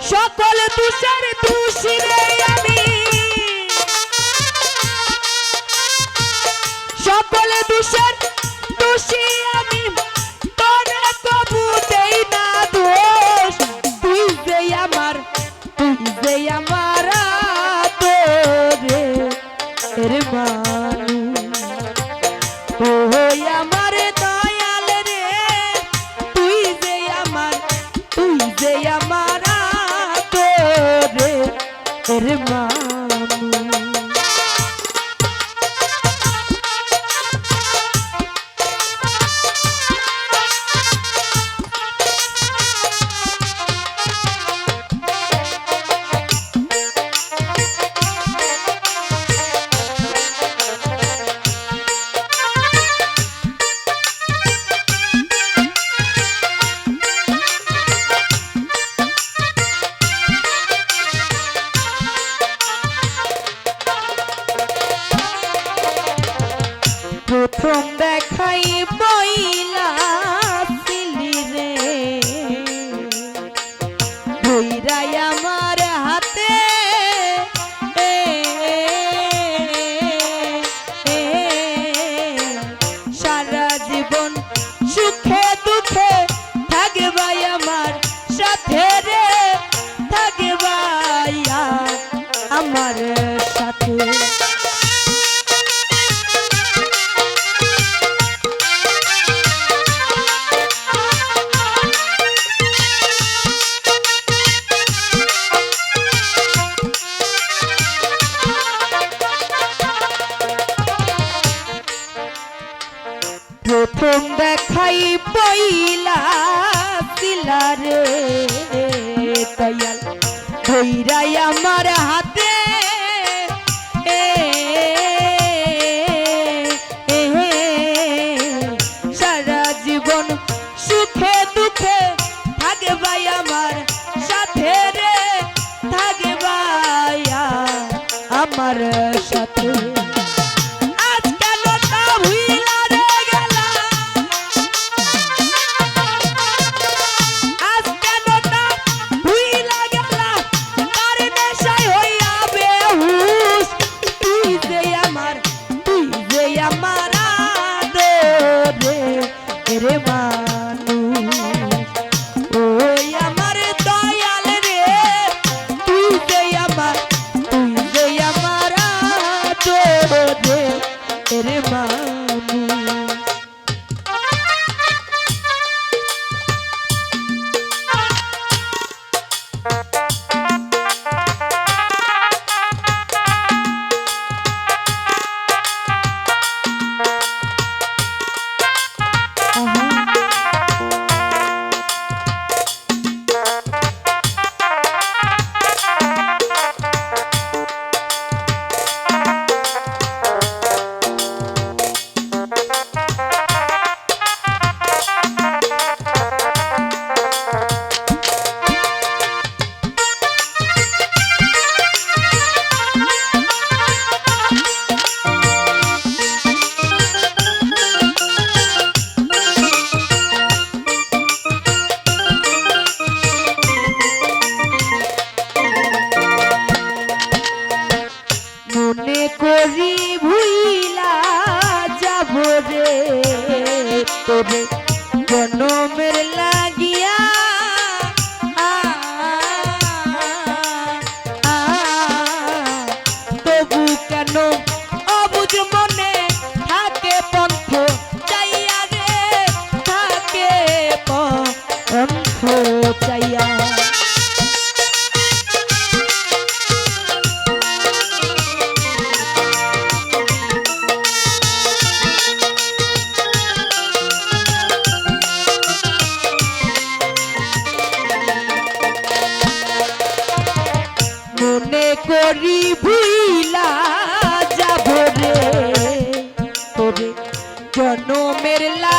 সকল তুষার তুষিরে আমি। সকল তুষার তুষি আমি। প্রথম দেখাই বইলা রে। বইরাই আমার হাতে সারা জীবন রে দয়াল। ধৈরাই আমার হাতে। সারা জীবন সুখে দুঃখে থাকে ভাই আমার সাথে রে থাকে ভাই আমার সাথে। রে মা। মনে করি ভুইলা যাব রে। তোরে জন্মের লা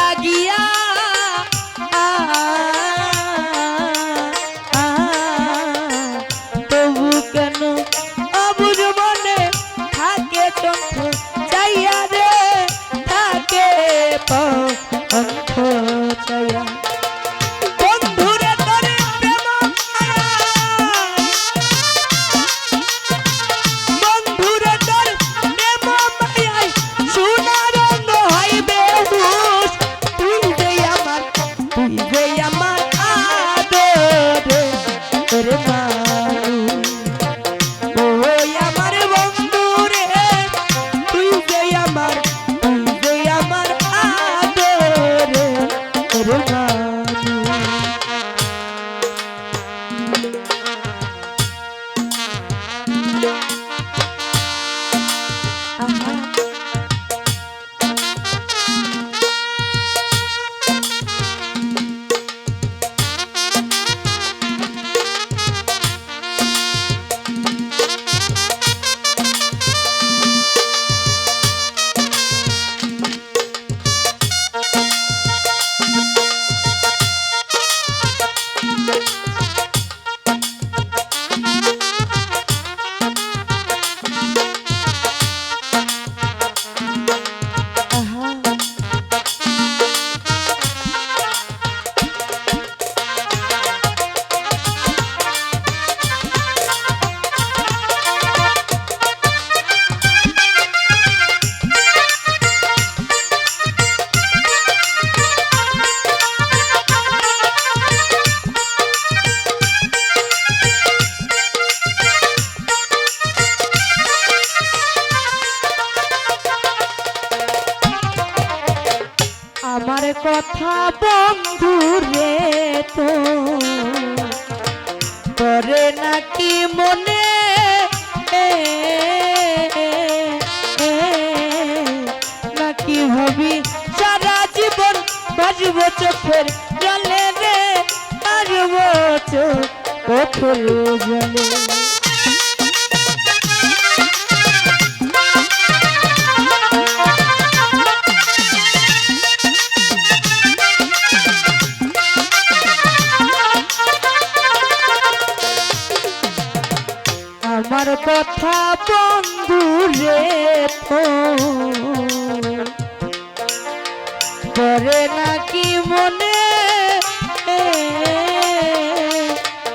কথা বন্ধু রে তো। করে নাকি মনে নাকি ভাবি সারা জীবন বাজব চোখের জলে রে, বাজব চোখের জলে।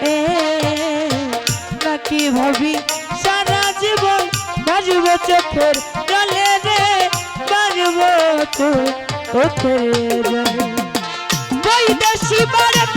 এ, নাকি ভাবি সারা জীবন বাজব চোখের জলে রে বাজব চোখের জলে বৈদেশি বারত